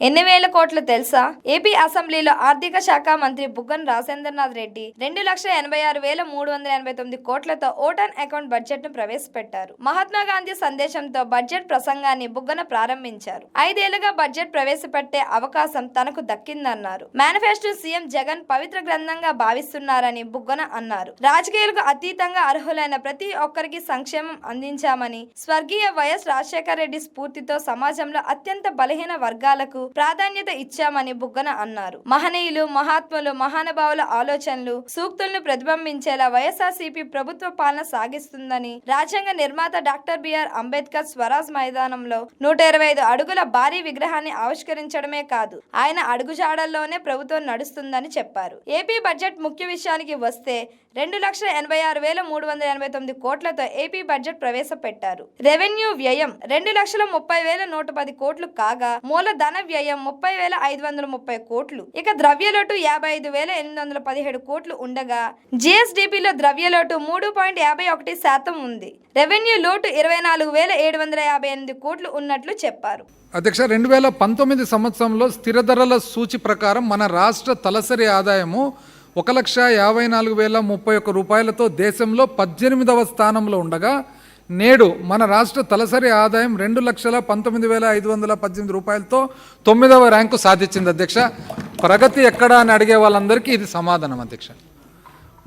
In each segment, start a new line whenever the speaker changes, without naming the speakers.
ఎన్ని వేల కోట్లు తెలుసా? ఏపీ అసెంబ్లీలో ఆర్థిక శాఖ మంత్రి బుగ్గన రాజేంద్రనాథ్ రెడ్డి రెండు లక్షల ఎనభై ఆరు వేల మూడు వందల ఎనభై తొమ్మిది కోట్లతో ఓటాన్ అకౌంట్ బడ్జెట్ను ప్రవేశపెట్టారు. మహాత్మా గాంధీ సందేశంతో బడ్జెట్ ప్రసంగాన్ని బుగ్గన ప్రారంభించారు. ఐదేళ్ళుగా బడ్జెట్ ప్రవేశపెట్టే అవకాశం తనకు దక్కిందన్నారు. మేనిఫెస్టో సీఎం జగన్ పవిత్ర గ్రంథంగా భావిస్తున్నారని బుగ్గన అన్నారు. రాజకీయాలకు అతీతంగా అర్హులైన ప్రతి ఒక్కరికి సంక్షేమం అందించామని స్వర్గీయ వైఎస్ రాజశేఖర రెడ్డి స్ఫూర్తితో సమాజంలో అత్యంత బలహీన వర్గాలకు ప్రాధాన్యత ఇచ్చామని బుగ్గన అన్నారు. మహనీయులు మహాత్ములు మహానుభావుల ఆలోచనలు సూక్తులను ప్రతిబింబించేలా వైఎస్ఆర్సీపీ ప్రభుత్వ పాలన సాగిస్తుందని రాజ్యాంగ నిర్మాత డాక్టర్ బిఆర్ అంబేద్కర్ స్వరాజ్ మైదానంలో నూట ఇరవై ఐదు అడుగుల భారీ విగ్రహాన్ని ఆవిష్కరించడమే కాదు ఆయన అడుగుజాడల్లోనే ప్రభుత్వం నడుస్తుందని చెప్పారు. ఏపీ బడ్జెట్ ముఖ్య విషయానికి వస్తే రెండు లక్షల ఎనభై ఆరు వేల మూడు వందల ఎనభై తొమ్మిది కోట్లతో ఏపీ బడ్జెట్ ప్రవేశపెట్టారు. రెవెన్యూ వ్యయం రెండు లక్షల ముప్పై వేల నూట పది కోట్లు కాగా మూలధన వ్యయం ముప్పై వేల ఐదు వందల ముప్పై కోట్లు. ఇక ద్రవ్యలోటు యాభై ఐదు వేల ఎనిమిది వందల పదిహేడు కోట్లు ఉండగా జిఎస్డిపిలో ద్రవ్యలోటు మూడు పాయింట్ యాభై ఒకటి శాతం ఉంది. రెవెన్యూ లోటు ఇరవై నాలుగు వేల ఏడు వందల యాభై ఎనిమిది కోట్లు ఉన్నట్లు చెప్పారు.
అధ్యక్ష రెండు వేల పంతొమ్మిది సంవత్సరంలో స్థిర ధరల సూచి ప్రకారం మన రాష్ట్ర తలసరి ఆదాయము ఒక లక్ష యాభై నాలుగు వేల ముప్పై ఒక్క రూపాయలతో దేశంలో పద్దెనిమిదవ స్థానంలో ఉండగా నేడు మన రాష్ట్ర తలసరి ఆదాయం రెండు లక్షల పంతొమ్మిది వేల ఐదు వందల పద్దెనిమిది రూపాయలతో తొమ్మిదవ ర్యాంకు సాధించింది అధ్యక్ష. ప్రగతి ఎక్కడా అని అడిగే వాళ్ళందరికీ ఇది సమాధానం అధ్యక్ష.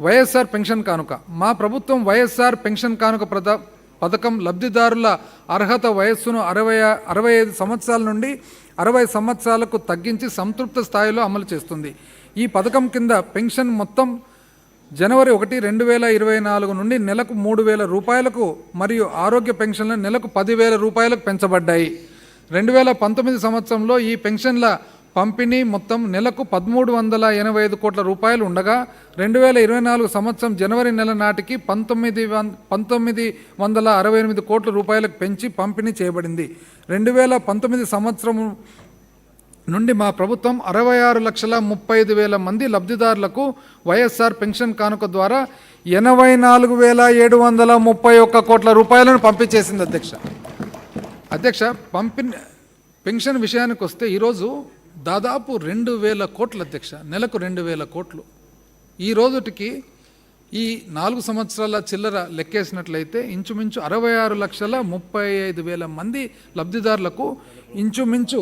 వైఎస్ఆర్ పెన్షన్ కానుక. మా ప్రభుత్వం వైఎస్ఆర్ పెన్షన్ కానుక ప్రద పథకం లబ్ధిదారుల అర్హత వయస్సును అరవై అరవై ఐదు సంవత్సరాల నుండి అరవై సంవత్సరాలకు తగ్గించి సంతృప్త స్థాయిలో అమలు చేస్తుంది. ఈ పథకం కింద పెన్షన్ మొత్తం జనవరి ఒకటి రెండు వేల ఇరవై నాలుగు నుండి నెలకు మూడు వేల రూపాయలకు మరియు ఆరోగ్య పెన్షన్లు నెలకు పదివేల రూపాయలకు పెంచబడ్డాయి. రెండు వేల పంతొమ్మిది సంవత్సరంలో ఈ పెన్షన్ల పంపిణీ మొత్తం నెలకు పదమూడు వందల ఎనభై ఐదు కోట్ల రూపాయలు ఉండగా రెండు వేల ఇరవై నాలుగు సంవత్సరం జనవరి నెల నాటికి పంతొమ్మిది వన్ పంతొమ్మిది వందల అరవై ఎనిమిది కోట్ల రూపాయలకు పెంచి పంపిణీ చేయబడింది. రెండు వేల పంతొమ్మిది సంవత్సరం నుండి మా ప్రభుత్వం అరవై ఆరు లక్షల ముప్పై ఐదు వేల మంది లబ్ధిదారులకు వైఎస్ఆర్ పెన్షన్ కానుక ద్వారా ఎనభై నాలుగు వేల ఏడు వందల ముప్పై ఒక్క కోట్ల రూపాయలను పంపించేసింది అధ్యక్ష. అధ్యక్ష పంపిన పెన్షన్ విషయానికి వస్తే ఈరోజు దాదాపు రెండు వేల కోట్ల అధ్యక్ష నెలకు రెండు వేల కోట్లు. ఈ రోజుటికి ఈ నాలుగు సంవత్సరాల చిల్లర లెక్కేసినట్లయితే ఇంచుమించు అరవై ఆరు లక్షల ముప్పై ఐదు వేల మంది లబ్ధిదారులకు ఇంచుమించు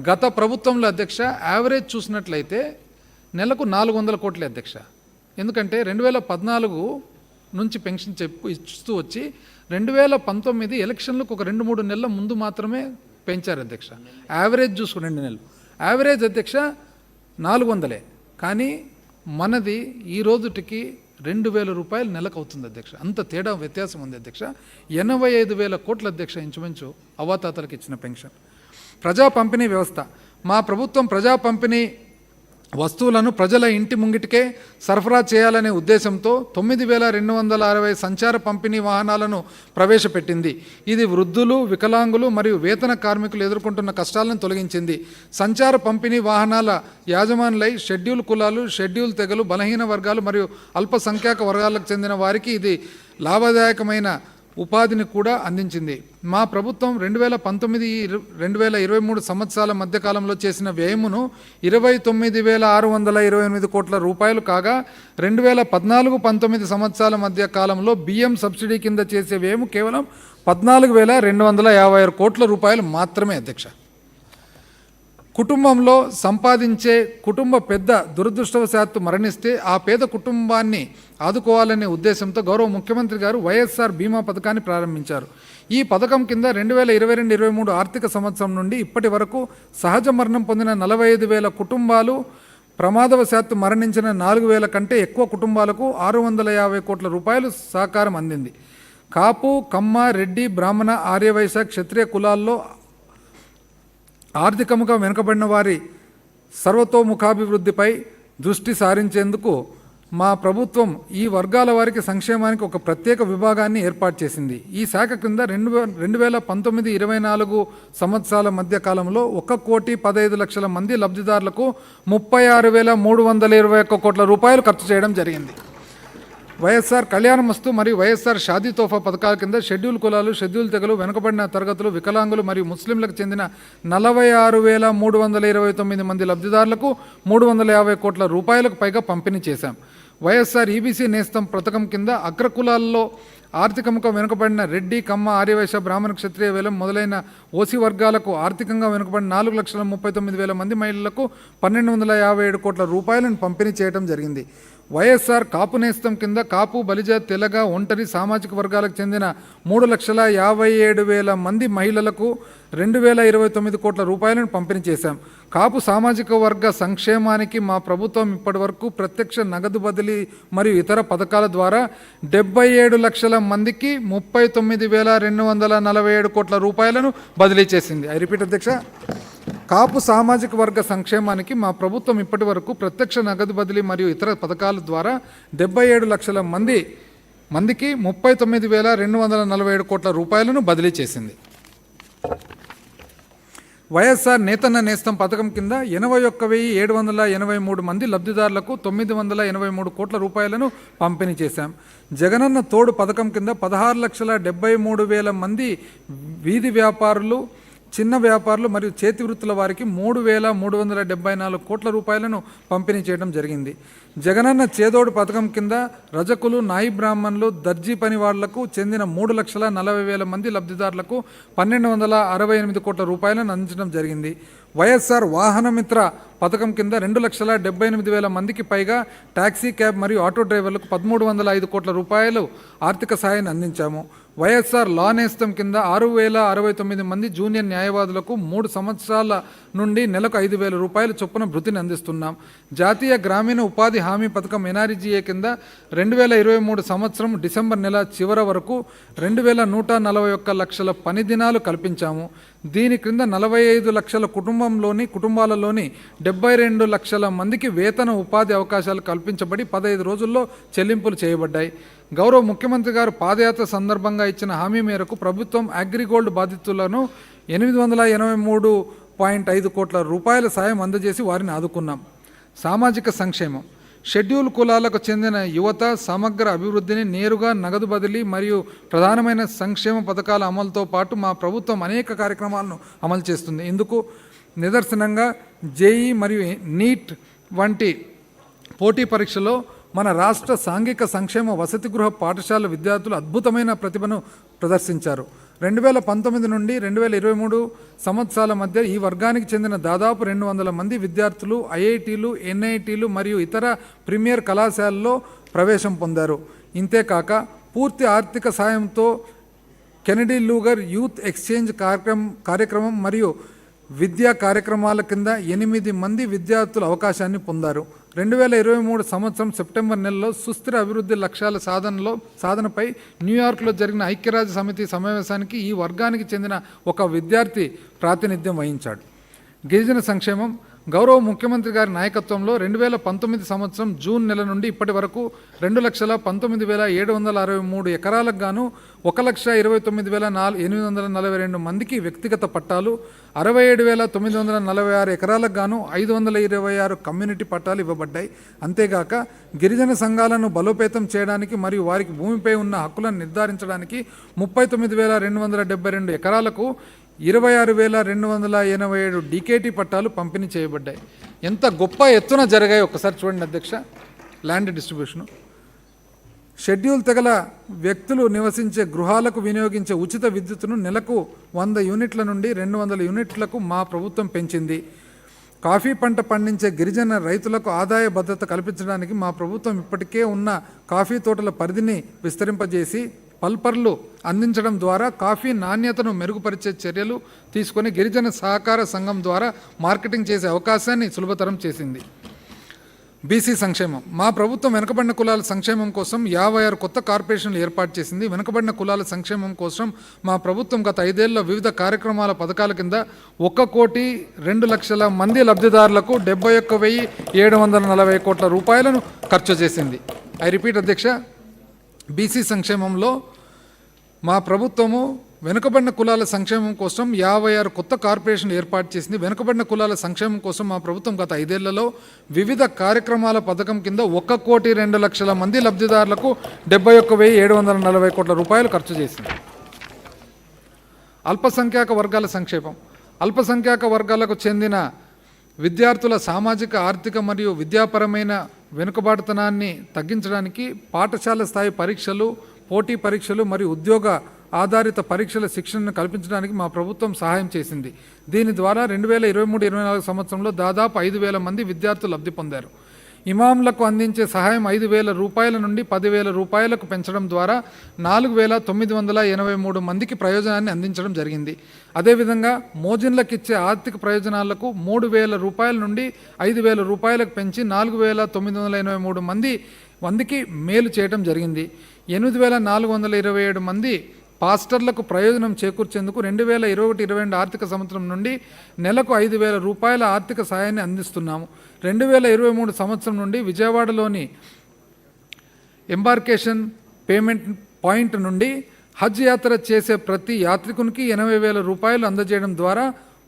గత ప్రభుత్వంలో అధ్యక్ష యావరేజ్ చూసినట్లయితే నెలకు నాలుగు వందల కోట్ల అధ్యక్ష. ఎందుకంటే రెండు వేల పద్నాలుగు నుంచి పెన్షన్ చెప్పు ఇస్తూ వచ్చి రెండు వేల పంతొమ్మిది ఎలక్షన్లకు ఒక రెండు మూడు నెలల ముందు మాత్రమే పెంచారు అధ్యక్ష. యావరేజ్ చూసుకుని రెండు నెలలు. యావరేజ్ అధ్యక్ష నాలుగు వందలే. కానీ మనది ఈ రోజుటికి రెండు వేల రూపాయలు నెలకు అవుతుంది అధ్యక్ష. అంత తేడా వ్యత్యాసం ఉంది అధ్యక్ష. ఎనభై ఐదు వేల కోట్ల అధ్యక్ష ఇంచుమించు అవాతాతలకు ఇచ్చిన పెన్షన్. ప్రజా పంపిణీ వ్యవస్థ. మా ప్రభుత్వం ప్రజా పంపిణీ వస్తువులను ప్రజల ఇంటి ముంగిటికే సరఫరా చేయాలనే ఉద్దేశంతో తొమ్మిది వేల రెండు వందల అరవై సంచార పంపిణీ వాహనాలను ప్రవేశపెట్టింది. ఇది వృద్ధులు వికలాంగులు మరియు వేతన కార్మికులు ఎదుర్కొంటున్న కష్టాలను తొలగించింది. సంచార పంపిణీ వాహనాల యాజమానులై షెడ్యూల్ కులాలు షెడ్యూల్ తెగలు బలహీన వర్గాలు మరియు అల్పసంఖ్యాక వర్గాలకు చెందిన వారికి ఇది లాభదాయకమైన ఉపాధిని కూడా అందించింది. మా ప్రభుత్వం రెండు వేల పంతొమ్మిది రెండు వేల ఇరవై మూడు సంవత్సరాల మధ్యకాలంలో చేసిన వ్యయమును ఇరవై తొమ్మిది వేల ఆరు వందల ఇరవై ఎనిమిది కోట్ల రూపాయలు కాగా రెండు వేల పద్నాలుగు పంతొమ్మిది సంవత్సరాల మధ్య కాలంలో బియ్యం సబ్సిడీ కింద చేసే వ్యయం కేవలం పద్నాలుగు వేల రెండు వందల యాభై ఆరు కోట్ల రూపాయలు మాత్రమే అధ్యక్ష. కుటుంబంలో సంపాదించే కుటుంబ పెద్ద దురదృష్టవశాత్తు మరణిస్తే ఆ పేద కుటుంబాన్ని ఆదుకోవాలనే ఉద్దేశంతో గౌరవ ముఖ్యమంత్రి గారు వైఎస్ఆర్ బీమా పథకాన్ని ప్రారంభించారు. ఈ పథకం కింద రెండు వేల ఇరవై రెండు ఇరవై మూడు ఆర్థిక సంవత్సరం నుండి ఇప్పటి వరకు సహజ మరణం పొందిన నలభై ఐదు వేల కుటుంబాలు ప్రమాదవశాత్తు మరణించిన నాలుగు వేల కంటే ఎక్కువ కుటుంబాలకు ఆరు వందల యాభై కోట్ల రూపాయలు సహకారం అందింది. కాపు కమ్మ రెడ్డి బ్రాహ్మణ ఆర్యవైశ్య క్షత్రియ కులాల్లో ఆర్థికముగా వెనుకబడిన వారి సర్వతోముఖాభివృద్ధిపై దృష్టి సారించేందుకు మా ప్రభుత్వం ఈ వర్గాల వారికి సంక్షేమానికి ఒక ప్రత్యేక విభాగాన్ని ఏర్పాటు చేసింది. ఈ శాఖ కింద రెండు వే రెండు వేల పంతొమ్మిది ఇరవై నాలుగు సంవత్సరాల మధ్య కాలంలో ఒక కోటి పదహైదు లక్షల మంది లబ్ధిదారులకు ముప్పై ఆరు వేల మూడు వందల ఇరవై ఒక్క కోట్ల రూపాయలు ఖర్చు చేయడం జరిగింది. వైఎస్ఆర్ కళ్యాణమస్తు మరియు వైఎస్ఆర్ షాదీ తోఫా పథకాల కింద షెడ్యూల్ కులాలు షెడ్యూల్ తెగలు వెనుకబడిన తరగతులు వికలాంగులు మరియు ముస్లింలకు చెందిన నలభై ఆరు వేల మూడు వందల ఇరవై తొమ్మిది మంది లబ్ధిదారులకు మూడు వందల యాభై కోట్ల రూపాయలకు పైగా పంపిణీ చేశాం. వైఎస్ఆర్ ఈబీసీ నేస్తం పథకం కింద అగ్రకులాల్లో ఆర్థికంగా వెనుకబడిన రెడ్డి కమ్మ ఆర్యవేశ బ్రాహ్మణ క్షత్రియ వేలం మొదలైన ఓసీ వర్గాలకు ఆర్థికంగా వెనుకబడిన నాలుగు లక్షల ముప్పై తొమ్మిది వేల మంది మహిళలకు పన్నెండు వందల యాభై ఏడు కోట్ల రూపాయలను పంపిణీ చేయడం జరిగింది. వైఎస్ఆర్ కాపు నేస్తం కింద కాపు బలిజ తెలగ ఒంటరి సామాజిక వర్గాలకు చెందిన మూడు లక్షల యాభై ఏడు వేల మంది మహిళలకు రెండు వేల ఇరవై తొమ్మిది కోట్ల రూపాయలను పంపిణీ చేశాం. కాపు సామాజిక వర్గ సంక్షేమానికి మా ప్రభుత్వం ఇప్పటి వరకు ప్రత్యక్ష నగదు బదిలీ మరియు ఇతర పథకాల ద్వారా డెబ్బై ఏడు లక్షల మందికి ముప్పై తొమ్మిది వేల రెండు వందల నలభై ఏడు కోట్ల రూపాయలను బదిలీ చేసింది. ఐ రిపీట్ అధ్యక్ష. కాపు సామాజిక వర్గ సంక్షేమానికి మా ప్రభుత్వం ఇప్పటి వరకు ప్రత్యక్ష నగదు బదిలీ మరియు ఇతర పథకాల ద్వారా డెబ్బై ఏడు లక్షల మంది మందికి ముప్పై తొమ్మిది వేల రెండు వందల నలభై ఏడు కోట్ల రూపాయలను బదిలీ చేసింది. వైఎస్ఆర్ నేతన్న నేస్తం పథకం కింద ఎనభై ఒక్క వెయ్యి ఏడు వందల ఎనభై మూడు మంది లబ్ధిదారులకు తొమ్మిది వందల ఎనభై మూడు కోట్ల రూపాయలను పంపిణీ చేశాం. జగనన్న తోడు పథకం కింద పదహారు లక్షల డెబ్బై మూడు వేల మంది వీధి వ్యాపారులు చిన్న వ్యాపారులు మరియు చేతి వృత్తుల వారికి మూడు వేల మూడు వందల డెబ్బై నాలుగు కోట్ల రూపాయలను పంపిణీ చేయడం జరిగింది. జగనన్న చేదోడు పథకం కింద రజకులు నాయి బ్రాహ్మణులు దర్జీ పని వాళ్ళకు చెందిన మూడు లక్షల నలభై వేల మంది లబ్ధిదారులకు పన్నెండు వందల అరవై ఎనిమిది కోట్ల రూపాయలను అందించడం జరిగింది. వైఎస్ఆర్ వాహనమిత్ర పథకం కింద రెండు లక్షల డెబ్బై ఎనిమిది వేల మందికి పైగా ట్యాక్సీ క్యాబ్ మరియు ఆటో డ్రైవర్లకు పదమూడు వందల ఐదు కోట్ల రూపాయలు ఆర్థిక సాయాన్ని అందించాము. వైఎస్ఆర్ లా నేస్తం కింద ఆరు వేల అరవై తొమ్మిది మంది జూనియర్ న్యాయవాదులకు మూడు సంవత్సరాల నుండి నెలకు ఐదు వేల రూపాయల చొప్పున భృతిని అందిస్తున్నాం. జాతీయ గ్రామీణ ఉపాధి హామీ పథకం ఎన్ఆర్జీఏ కింద రెండు వేల ఇరవై మూడు సంవత్సరం డిసెంబర్ నెల చివర వరకు రెండు వేల నూట నలభై ఒక్క లక్షల పని దినాలు కల్పించాము. దీని క్రింద నలభై ఐదు లక్షల కుటుంబంలోని కుటుంబాలలోని డెబ్బై రెండు లక్షల మందికి వేతన ఉపాధి అవకాశాలు కల్పించబడి పదహైదు రోజుల్లో చెల్లింపులు చేయబడ్డాయి. గౌరవ ముఖ్యమంత్రి గారు పాదయాత్ర సందర్భంగా ఇచ్చిన హామీ మేరకు ప్రభుత్వం అగ్రిగోల్డ్ బాధితులను ఎనిమిది వందల ఎనభై మూడు పాయింట్ ఐదు కోట్ల రూపాయల సాయం అందజేసి వారిని ఆదుకున్నాం. సామాజిక సంక్షేమం. షెడ్యూల్ కులాలకు చెందిన యువత సమగ్ర అభివృద్ధిని నేరుగా నగదు బదిలీ మరియు ప్రధానమైన సంక్షేమ పథకాల అమలుతో పాటు మా ప్రభుత్వం అనేక కార్యక్రమాలను అమలు చేస్తుంది. ఇందుకు నిదర్శనంగా జేఈ మరియు నీట్ వంటి పోటీ పరీక్షలో మన రాష్ట్ర సాంఘిక సంక్షేమ వసతి గృహ పాఠశాల విద్యార్థులు అద్భుతమైన ప్రతిభను ప్రదర్శించారు. రెండు వేల పంతొమ్మిది నుండి రెండు వేల ఇరవై మూడు సంవత్సరాల మధ్య ఈ వర్గానికి చెందిన దాదాపు రెండు వందల మంది విద్యార్థులు ఐఐటీలు ఎన్ఐటీలు మరియు ఇతర ప్రీమియర్ కళాశాలల్లో ప్రవేశం పొందారు. ఇంతేకాక పూర్తి ఆర్థిక సాయంతో కెనడీ లూగర్ యూత్ ఎక్స్చేంజ్ కార్యక్రమం కార్యక్రమం మరియు విద్యా కార్యక్రమాల కింద ఎనిమిది మంది విద్యార్థులు అవకాశాన్ని పొందారు. రెండు వేల ఇరవై మూడు సంవత్సరం సెప్టెంబర్ నెలలో సుస్థిర అభివృద్ధి లక్ష్యాల సాధనలో సాధనపై న్యూయార్క్లో జరిగిన ఐక్యరాజ్య సమితి సమావేశానికి ఈ వర్గానికి చెందిన ఒక విద్యార్థి ప్రాతినిధ్యం వహించాడు. గిరిజన సంక్షేమం గౌరవ ముఖ్యమంత్రి గారి నాయకత్వంలో రెండు వేల పంతొమ్మిది సంవత్సరం జూన్ నెల నుండి ఇప్పటి వరకు రెండు లక్షల పంతొమ్మిది వేల ఏడు వందల అరవై మూడు ఎకరాలకు గాను ఒక లక్ష ఇరవై తొమ్మిది వేల నాలుగు ఎనిమిది వందల నలభై రెండు మందికి వ్యక్తిగత పట్టాలు అరవై ఏడు వేల తొమ్మిది వందల నలభై ఆరు ఎకరాలకు గాను ఐదు వందల ఇరవై ఆరు కమ్యూనిటీ పట్టాలు ఇవ్వబడ్డాయి. అంతేగాక గిరిజన సంఘాలను బలోపేతం చేయడానికి మరియు వారికి భూమిపై ఉన్న హక్కులను నిర్ధారించడానికి ముప్పై తొమ్మిది వేల రెండు వందల డెబ్బై రెండు ఎకరాలకు ఇరవై ఆరు వేల రెండు వందల ఎనభై ఏడు డికేటీ పట్టాలు పంపిణీ చేయబడ్డాయి. ఎంత గొప్ప ఎత్తున జరిగాయి ఒక్కసారి చూడండి అధ్యక్ష. ల్యాండ్ డిస్ట్రిబ్యూషను షెడ్యూల్ తెగల వ్యక్తులు నివసించే గృహాలకు వినియోగించే ఉచిత విద్యుత్తును నెలకు వంద యూనిట్ల నుండి రెండు వందల యూనిట్లకు మా ప్రభుత్వం పెంచింది. కాఫీ పంట పండించే గిరిజన రైతులకు ఆదాయ భద్రత కల్పించడానికి మా ప్రభుత్వం ఇప్పటికే ఉన్న కాఫీ తోటల పరిధిని విస్తరింపజేసి పల్పర్లు అందించడం ద్వారా కాఫీ నాణ్యతను మెరుగుపరిచే చర్యలు తీసుకొని గిరిజన సహకార సంఘం ద్వారా మార్కెటింగ్ చేసే అవకాశాన్ని సులభతరం చేసింది. బీసీ సంక్షేమం. మా ప్రభుత్వం వెనుకబడిన కులాల సంక్షేమం కోసం యాభై ఆరు కొత్త కార్పొరేషన్లు ఏర్పాటు చేసింది. వెనుకబడిన కులాల సంక్షేమం కోసం మా ప్రభుత్వం గత ఐదేళ్ళలో వివిధ కార్యక్రమాల పథకాల కింద ఒక్క కోటి రెండు లక్షల మంది లబ్ధిదారులకు డెబ్బై ఒక్క వెయ్యి ఏడు వందల నలభై కోట్ల రూపాయలను ఖర్చు చేసింది. ఐ రిపీట్ అధ్యక్ష బీసీ సంక్షేమంలో మా ప్రభుత్వము వెనుకబడిన కులాల సంక్షేమం కోసం యాభై ఆరు కొత్త కార్పొరేషన్ ఏర్పాటు చేసింది. వెనుకబడిన కులాల సంక్షేమం కోసం మా ప్రభుత్వం గత ఐదేళ్ళలో వివిధ కార్యక్రమాల పథకం కింద ఒక్క కోటి రెండు లక్షల మంది లబ్ధిదారులకు డెబ్బై ఒక్క వెయ్యి ఏడు వందల నలభై కోట్ల రూపాయలు ఖర్చు చేసింది. అల్పసంఖ్యాక వర్గాల సంక్షేమం. అల్పసంఖ్యాక వర్గాలకు చెందిన విద్యార్థుల సామాజిక ఆర్థిక మరియు విద్యాపరమైన వెనుకబాటుతనాన్ని తగ్గించడానికి పాఠశాల స్థాయి పరీక్షలు పోటీ పరీక్షలు మరియు ఉద్యోగ ఆధారిత పరీక్షల శిక్షణను కల్పించడానికి మా ప్రభుత్వం సహాయం చేసింది. దీని ద్వారా రెండు వేల ఇరవై మూడు ఇరవై నాలుగు సంవత్సరంలో దాదాపు ఐదు వేల మంది విద్యార్థులు లబ్ధి పొందారు. ఇమాంలకు అందించే సహాయం ఐదు వేల రూపాయల నుండి పదివేల రూపాయలకు పెంచడం ద్వారా నాలుగు వేల తొమ్మిది వందల ఎనభై మూడు మందికి ప్రయోజనాన్ని అందించడం జరిగింది. అదేవిధంగా మోజిన్లకు ఇచ్చే ఆర్థిక ప్రయోజనాలకు మూడు వేల రూపాయల నుండి ఐదు వేల రూపాయలకు పెంచి నాలుగు వేల తొమ్మిది వందల ఎనభై మూడు మంది వందకి మేలు చేయడం జరిగింది. ఎనిమిది వేల నాలుగు వందల ఇరవై ఏడు మంది పాస్టర్లకు ప్రయోజనం చేకూర్చేందుకు రెండు వేల ఇరవై ఒకటి ఇరవై రెండు ఆర్థిక సంవత్సరం నుండి నెలకు ఐదు వేల రూపాయల ఆర్థిక సాయాన్ని అందిస్తున్నాము. రెండు వేల ఇరవై మూడు సంవత్సరం నుండి విజయవాడలోని ఎంబార్కేషన్ పేమెంట్ పాయింట్ నుండి హజ్ యాత్ర చేసే ప్రతి యాత్రికునికి ఎనభై వేల రూపాయలు అందజేయడం ద్వారా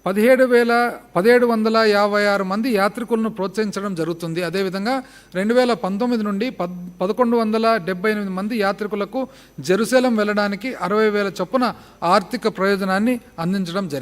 పదిహేడు వేల పదిహేడు వందల యాభై ఆరు మంది యాత్రికులను ప్రోత్సహించడం జరుగుతుంది. అదేవిధంగా రెండు వేల పంతొమ్మిది నుండి పద్ పదకొండు వందల డెబ్బై ఎనిమిది మంది యాత్రికులకు జెరూసలేం వెళ్ళడానికి అరవై వేల చొప్పున ఆర్థిక ప్రయోజనాన్ని అందించడం జరిగింది.